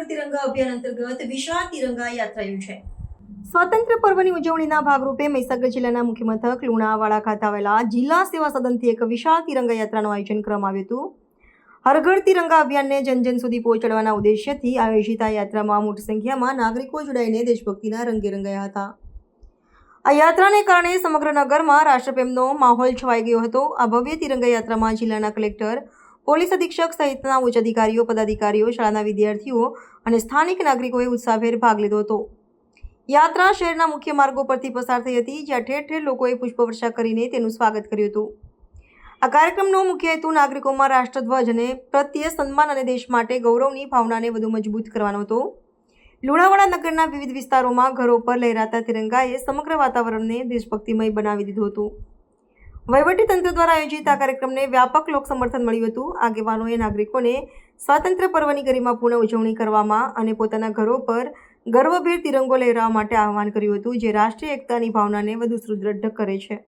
અભિયાન અંતર્ગત વિશાળ તિરંગા યાત્રા યોજાઈ સ્વાતંત્ર્ય પર્વની ઉજવણીના ભાગરૂપે મહીસાગર જિલ્લાના મુખ્ય મથક લુણાવાડા ખાતે આવેલા જિલ્લા સેવા સદનથી એક વિશાળ તિરંગા યાત્રાનું આયોજન કરવામાં આવ્યું હતું. હરઘર તિરંગા અભિયાનને જન જન સુધી પહોંચાડવાના ઉદ્દેશ્યથી આયોજિત આ યાત્રામાં મોટી સંખ્યામાં નાગરિકો જોડાઈને દેશભક્તિના રંગે રંગાયા હતા. આ યાત્રાને કારણે સમગ્ર નગરમાં રાષ્ટ્રપ્રેમનો માહોલ છવાઈ ગયો હતો. આ ભવ્ય તિરંગા યાત્રામાં જિલ્લાના કલેક્ટર પોલીસ અધિક્ષક સહિતના ઉચ્ચ અધિકારીઓ, પદાધિકારીઓ, શાળાના વિદ્યાર્થીઓ અને સ્થાનિક નાગરિકોએ ઉત્સાહભેર ભાગ લીધો હતો. યાત્રા શહેરના મુખ્ય માર્ગો પરથી પસાર થઈ હતી, જ્યાં ઠેર ઠેર લોકોએ પુષ્પવર્ષા કરીને તેનું સ્વાગત કર્યું હતું. આ કાર્યક્રમનો મુખ્ય હેતુ નાગરિકોમાં રાષ્ટ્રધ્વજ અને પ્રત્યે સન્માન અને દેશ માટે ગૌરવની ભાવનાને વધુ મજબૂત કરવાનો હતો. લુણાવાડા નગરના વિવિધ વિસ્તારોમાં ઘરો પર લહેરાતા તિરંગાએ સમગ્ર વાતાવરણને દેશભક્તિમય બનાવી દીધું હતું. વહીવટીતંત્ર દ્વારા આયોજિત આ કાર્યક્રમને વ્યાપક લોક સમર્થન મળ્યું હતું. આગેવાનોએ નાગરિકોને સ્વાતંત્ર્ય પર્વની ગરિમાપૂર્ણ ઉજવણી કરવામાં અને પોતાના ઘરો પર ગર્વભેર તિરંગો લહેરાવવા માટે આહવાન કર્યું હતું, જે રાષ્ટ્રીય એકતાની ભાવનાને વધુ સુદૃઢ કરે છે.